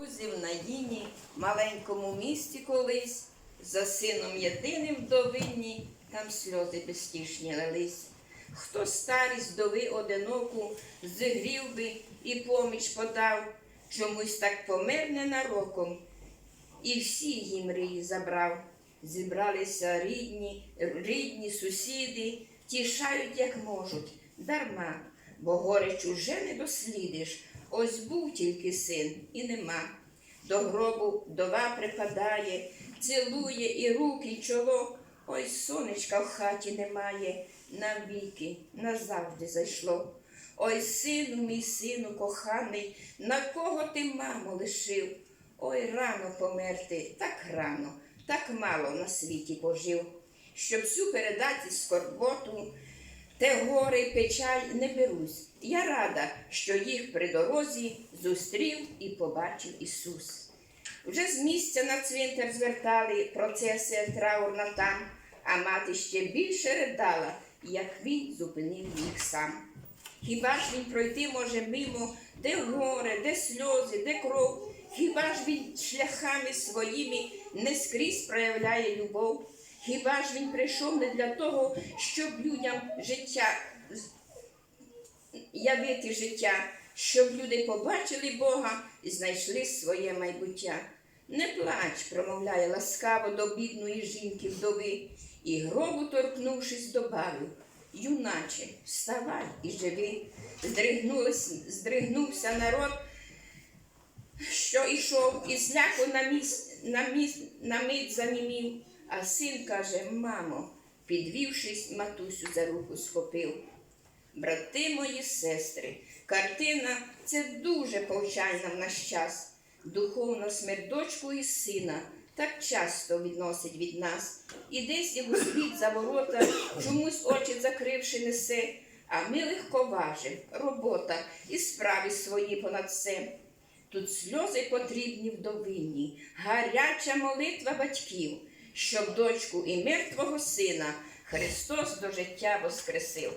Друзів на Діні, маленькому місті колись, за сином єдиним вдовинні, там сльози безтішні лились. Хто старість вдови одиноку зігрів би і поміч подав, чомусь так помер ненароком, і всі її мрії забрав. Зібралися рідні, рідні сусіди, тішають, як можуть, дарма, бо горе чуже не дослідиш. Ось був тільки син і нема. До гробу вдова припадає, цілує і руки, і чоло. Ой, сонечка в хаті немає, навіки, назавжди зайшло. Ой, сину, мій сину коханий, на кого ти маму лишив? Ой, рано померти, так рано, так мало на світі пожив, щоб всю передати скорботу, те горе й печаль не берусь. Я рада, що їх при дорозі зустрів і побачив Ісус. Вже з місця на цвинтар звертали процесія траурна там, а мати ще більше ридала, як він зупинив їх сам. Хіба ж він пройти може мимо, де горе, де сльози, де кров? Хіба ж він шляхами своїми не скрізь проявляє любов? Хіба ж він прийшов не для того, щоб людям життя явити життя, щоб люди побачили Бога і знайшли своє майбуття. Не плач, промовляє ласкаво до бідної жінки вдови, і гробу торкнувшись, добавив Юначе, вставай і живи. Здригнувся народ, що йшов, і зляку на, міс, на, міс, на мить занімів, а син каже, мамо, підвівшись, матусю за руку схопив. Брати мої сестри, картина це дуже повчальна в наш час. Духовна смерть дочку і сина так часто відносить від нас. І десь його світ за ворота, чомусь очі закривши несе, а ми легковажим, робота і справи свої понад все. Тут сльози потрібні вдовині, гаряча молитва батьків, щоб дочку і мертвого сина Христос до життя воскресив.